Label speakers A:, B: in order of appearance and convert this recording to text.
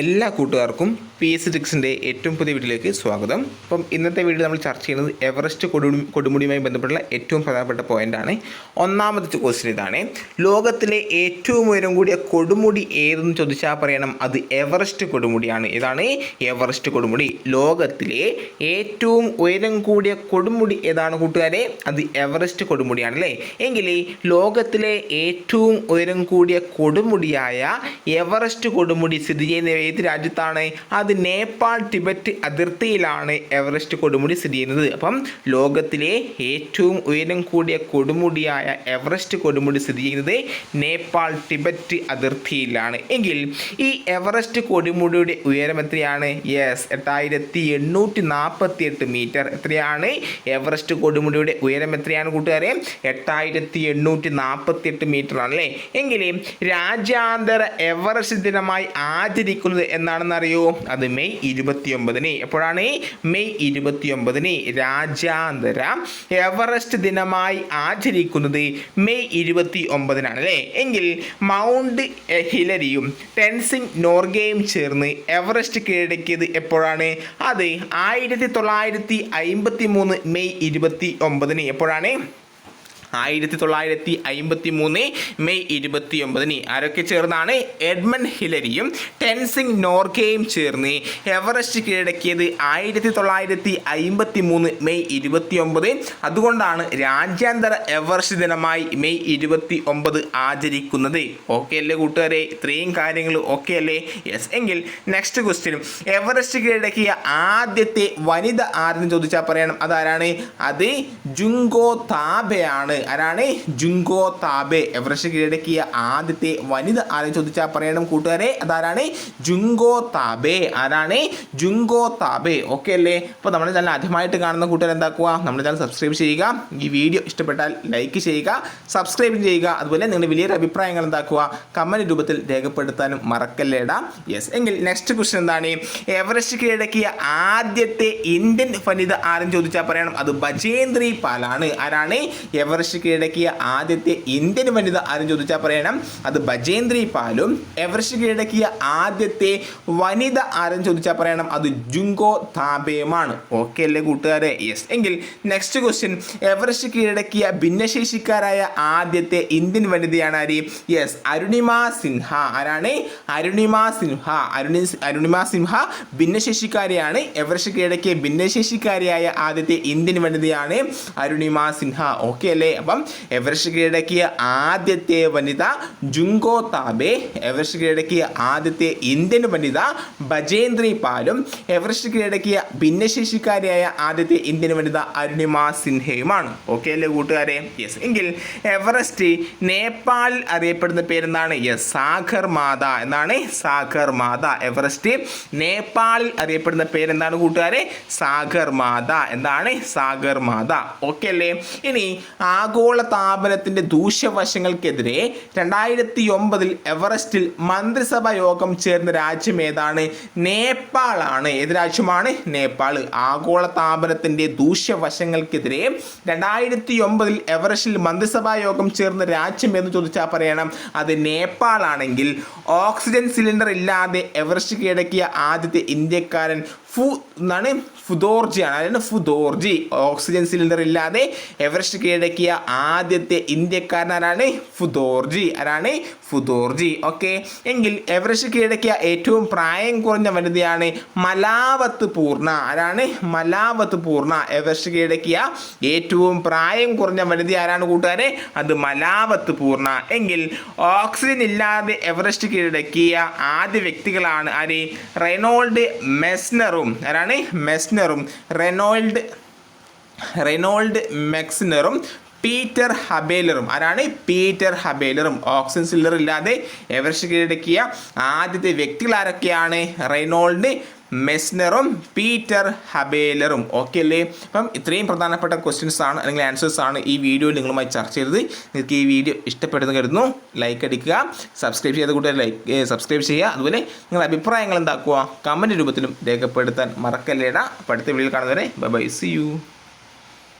A: എല്ലാ കൂട്ടുകാർക്കും P S ഡിക്സിന്റെ ഏറ്റവും പുതിയ വീഡിയോയിലേക്ക് സ്വാഗതം. അപ്പം ഇന്നത്തെ വീഡിയോ നമ്മൾ ചർച്ച ചെയ്യുന്നത് എവറസ്റ്റ് കൊടുമുടി കൊടുമുടിയുമായി ബന്ധപ്പെട്ടുള്ള ഏറ്റവും പ്രധാനപ്പെട്ട പോയിന്റാണ് ഒന്നാമത്തെ ക്വസ്റ്റ്യൻ ഇതാണ്. ലോകത്തിലെ ഏറ്റവും ഉയരം കൂടിയ കൊടുമുടി ഏതെന്ന് ചോദിച്ചാൽ പറയണം. അത് എവറസ്റ്റ് കൊടുമുടിയാണ്. ഇതാണ് എവറസ്റ്റ് കൊടുമുടി. ലോകത്തിലെ ഏറ്റവും ഉയരം കൂടിയ കൊടുമുടി ഏതാണ് കൂട്ടുകാരെ? അത് എവറസ്റ്റ് കൊടുമുടിയാണ് അല്ലേ? എങ്കിൽ ലോകത്തിലെ ഏറ്റവും ഉയരം കൂടിയ കൊടുമുടിയായ എവറസ്റ്റ് കൊടുമുടി സ്ഥിതി ചെയ്യുന്ന ഏത് രാജ്യത്താണ്? അത് നേപ്പാൾ ടിബറ്റ് അതിർത്തിയിലാണ് എവറസ്റ്റ് കൊടുമുടി സ്ഥിതി ചെയ്യുന്നത്. അപ്പം ലോകത്തിലെ ഏറ്റവും ഉയരം കൂടിയ കൊടുമുടിയായ എവറസ്റ്റ് കൊടുമുടി സ്ഥിതി ചെയ്യുന്നത് നേപ്പാൾ ടിബറ്റ് അതിർത്തിയിലാണ്. എങ്കിൽ ഈ എവറസ്റ്റ് കൊടുമുടിയുടെ ഉയരം എത്രയാണ്? യെസ് എട്ടായിരത്തി എണ്ണൂറ്റി നാൽപ്പത്തി എട്ട് മീറ്റർ എത്രയാണ്? എവറസ്റ്റ് കൊടുമുടിയുടെ ഉയരം എത്രയാണ് കൂട്ടുകാരെ? എട്ടായിരത്തി എണ്ണൂറ്റി നാൽപ്പത്തി എട്ട് മീറ്റർ ആണല്ലേ എങ്കിൽ രാജ്യാന്തര എവറസ്റ്റ് ദിനമായി ആചരിക്കുന്നത് എന്നാണെന്ന് അറിയോ അത് മെയ് ഇരുപത്തിയൊമ്പതിന്. എപ്പോഴാണ്? മെയ് ഇരുപത്തിയൊമ്പതിന് രാജ്യാന്തര എവറസ്റ്റ് ദിനമായി ആചരിക്കുന്നത് മെയ് ഇരുപത്തി ഒമ്പതിനാണ് അല്ലേ? എങ്കിൽ മൗണ്ട് ഹിലരിയും ടെൻസിങ് നോർഗയും ചേർന്ന് എവറസ്റ്റ് കീഴടക്കിയത് എപ്പോഴാണ്? അത് ആയിരത്തി തൊള്ളായിരത്തി അയിമ്പത്തി മൂന്ന് മെയ് ഇരുപത്തി ഒമ്പതിന് എപ്പോഴാണ്? ആയിരത്തി തൊള്ളായിരത്തി അയിമ്പത്തി മൂന്ന് മെയ് ഇരുപത്തി ഒമ്പതിന് ആരൊക്കെ ചേർന്നാണ് എഡ്മൺ ഹിലരിയും ടെൻസിംഗ് നോർക്കയും ചേർന്ന് എവറസ്റ്റ് കീഴടക്കിയത് ആയിരത്തി തൊള്ളായിരത്തി അയിമ്പത്തി മൂന്ന് മെയ് ഇരുപത്തി ഒമ്പത് അതുകൊണ്ടാണ് രാജ്യാന്തര എവറസ്റ്റ് ദിനമായി മെയ് ഇരുപത്തി ഒമ്പത് ആചരിക്കുന്നത്. ഓക്കെ അല്ലേ കൂട്ടുകാരെ? ഇത്രയും കാര്യങ്ങൾ ഓക്കെ അല്ലേ? യെസ്. എങ്കിൽ നെക്സ്റ്റ് ക്വസ്റ്റ്യൻ എവറസ്റ്റ് കീഴടക്കിയ ആദ്യത്തെ വനിത ആരെന്ന് ചോദിച്ചാൽ പറയണം. അതാരാണ്? അത് ജുങ്കോ താബയാണ്. ആരാണ്? ജുങ്കോ താബെ. എവറസ്റ്റ് കീഴടക്കിയ ആദ്യത്തെ വനിത ആരെ ചോദിച്ചാൽ പറയണം കൂട്ടുകാരെ. അതാരാണ്? ജുങ്കോ താബെ. ആരാണ്? ജുങ്കോ താബെ. ഓക്കെ അല്ലേ? അപ്പോൾ നമ്മുടെ ചാനൽ ആദ്യമായിട്ട് കാണുന്ന കൂട്ടുകാർ എന്താക്കുക? നമ്മുടെ ചാനൽ സബ്സ്ക്രൈബ് ചെയ്യുക. ഈ വീഡിയോ ഇഷ്ടപ്പെട്ടാൽ ലൈക്ക് ചെയ്യുക. സബ്സ്ക്രൈബ് ചെയ്യുക. അതുപോലെ നിങ്ങളുടെ വലിയൊരു അഭിപ്രായങ്ങൾ എന്താക്കുക? കമന്റ് രൂപത്തിൽ രേഖപ്പെടുത്താനും മറക്കല്ലേടാ. യെസ് എങ്കിൽ നെക്സ്റ്റ് ക്വസ്റ്റ്യൻ എന്താണ്? എവറസ്റ്റ് കീഴടക്കിയ ആദ്യത്തെ ഇന്ത്യൻ വനിത ആരും ചോദിച്ചാൽ പറയണം. അത് ബജേന്ദ്രി പാലാണ്. ആരാണ്? എവറസ്റ്റ് കീഴടക്കിയ ആദ്യത്തെ ഇന്ത്യൻ വനിത ആരും ചോദിച്ചാൽ പറയണം. അത് ബജേന്ദ്രി പാലും. എവറസ്റ്റ് കീഴടക്കിയ ആദ്യത്തെ വനിത ആരും ചോദിച്ചാൽ പറയണം. അത് ജുങ്കോ താബേയുമാണ്. ഓക്കെ അല്ലേ കൂട്ടുകാരെ? യെസ് എങ്കിൽ നെക്സ്റ്റ് ക്വസ്റ്റ്യൻ എവറസ്റ്റ് കീഴടക്കിയ ഭിന്നശേഷിക്കാരായ ആദ്യത്തെ ഇന്ത്യൻ വനിതയാണ് ആര്? യെസ് അരുണിമ സിൻഹ. ആരാണ്? അരുണിമ സിൻഹ. അരുണി അരുണിമ സിൻഹ ഭിന്നശേഷിക്കാരിയാണ്. എവറസ്റ്റ് കീഴടക്കിയ ഭിന്നശേഷിക്കാരിയായ ആദ്യത്തെ ഇന്ത്യൻ വനിതയാണ് അരുണിമ സിൻഹ. ഓക്കെ അല്ലേ? അപ്പം എവറസ്റ്റ് കീഴടക്കിയ ആദ്യത്തെ വനിത ജുങ്കോ താബെ എവറസ്റ്റ് കീഴടക്കിയ ആദ്യത്തെ ഇന്ത്യൻ വനിത ബജേന്ദ്രി പാലും എവറസ്റ്റ് കീഴടക്കിയ ഭിന്നശേഷിക്കാരിയായ ആദ്യത്തെ ഇന്ത്യൻ വനിത അരുണിമ സിൻഹയുമാണ്. ഓക്കെ അല്ലേ കൂട്ടുകാരെ? യെസ് എങ്കിൽ എവറസ്റ്റ് നേപ്പാൾ അറിയപ്പെടുന്ന പേരെന്താണ്? യെസ് സാഗർ മാത എന്നാണ്. സാഗർ മാത. എവറസ്റ്റ് നേപ്പാളിൽ അറിയപ്പെടുന്ന പേരെന്താണ് കൂട്ടുകാരെ? സാഗർ മാത. എന്താണ്? സാഗർ മാത. ഓക്കെ അല്ലേ? ഇനി ആഗോള താപനത്തിന്റെ ദൂഷ്യവശങ്ങൾക്കെതിരെ രണ്ടായിരത്തി ഒമ്പതിൽ എവറസ്റ്റിൽ മന്ത്രിസഭാ യോഗം ചേർന്ന രാജ്യം ഏതാണ്? നേപ്പാളാണ്. ഏത് രാജ്യമാണ്? നേപ്പാൾ ആഗോള താപനത്തിന്റെ ദൂഷ്യവശങ്ങൾക്കെതിരെ രണ്ടായിരത്തി ഒമ്പതിൽ എവറസ്റ്റിൽ മന്ത്രിസഭാ യോഗം ചേർന്ന രാജ്യം എന്ന് ചോദിച്ചാൽ പറയണം. അത് നേപ്പാളാണെങ്കിൽ ഓക്സിജൻ സിലിണ്ടർ ഇല്ലാതെ എവറസ്റ്റ് കീഴടക്കിയ ആദ്യത്തെ ഇന്ത്യക്കാരൻ ഫു എന്നാണ് ഫുദോർജിയാണ്. അതായത് ഫുദോർജി ഓക്സിജൻ സിലിണ്ടർ ഇല്ലാതെ എവറസ്റ്റ് കീഴടക്കിയ ആദ്യത്തെ ഇന്ത്യക്കാരൻ ആരാണ് ഫുദോർജി. ആരാണ്? ഫുദോർജി. ഓക്കെ. എങ്കിൽ എവറസ്റ്റ് കീഴടക്കിയ ഏറ്റവും പ്രായം കുറഞ്ഞ വനിതയാണ് മലാവത്ത് പൂർണ ആരാണ്? മലാവത്ത് പൂർണ എവറസ്റ്റ് കീഴടക്കിയ ഏറ്റവും പ്രായം കുറഞ്ഞ വനിത ആരാണ് കൂട്ടുകാരെ? അത് മലാവത്ത് പൂർണ എങ്കിൽ ഓക്സിജൻ ഇല്ലാതെ എവറസ്റ്റ് കീഴടക്കിയ ആദ്യ വ്യക്തികളാണ് ആര്? റെനോൾഡ് മെസ്നറും. ആരാണ്? മെസ്നറും. റെനോൾഡ് റെനോൾഡ് മെക്സ്നറും പീറ്റർ ഹബേലറും. ആരാണ്? പീറ്റർ ഹബേലറും. ഓക്സിജൻ സിലിണ്ടർ ഇല്ലാതെ എവറസ്റ്റ് കീഴടക്കിയ ആദ്യത്തെ വ്യക്തികൾ ആരൊക്കെയാണ് റെയ്നോൾഡ് മെസ്നറും പീറ്റർ ഹബേലറും. ഓക്കെ അല്ലേ? അപ്പം ഇത്രയും പ്രധാനപ്പെട്ട ക്വസ്റ്റ്യൻസ് ആണ് അല്ലെങ്കിൽ ആൻസേഴ്സ് ആണ് ഈ വീഡിയോ നിങ്ങളുമായി ചർച്ച ചെയ്തത്. നിങ്ങൾക്ക് ഈ വീഡിയോ ഇഷ്ടപ്പെടുന്നു കരുതുന്നു. ലൈക്ക് അടിക്കുക സബ്സ്ക്രൈബ് ചെയ്ത കൂട്ടുകാർ ലൈക്ക് സബ്സ്ക്രൈബ് ചെയ്യുക. അതുപോലെ നിങ്ങളുടെ അഭിപ്രായങ്ങൾ എന്താക്കുക? കമന്റ് രൂപത്തിലും രേഖപ്പെടുത്താൻ മറക്കല്ലേടാ. അടുത്ത വീഡിയോയിൽ കാണുന്നവരെ ബൈ ബൈ സി യു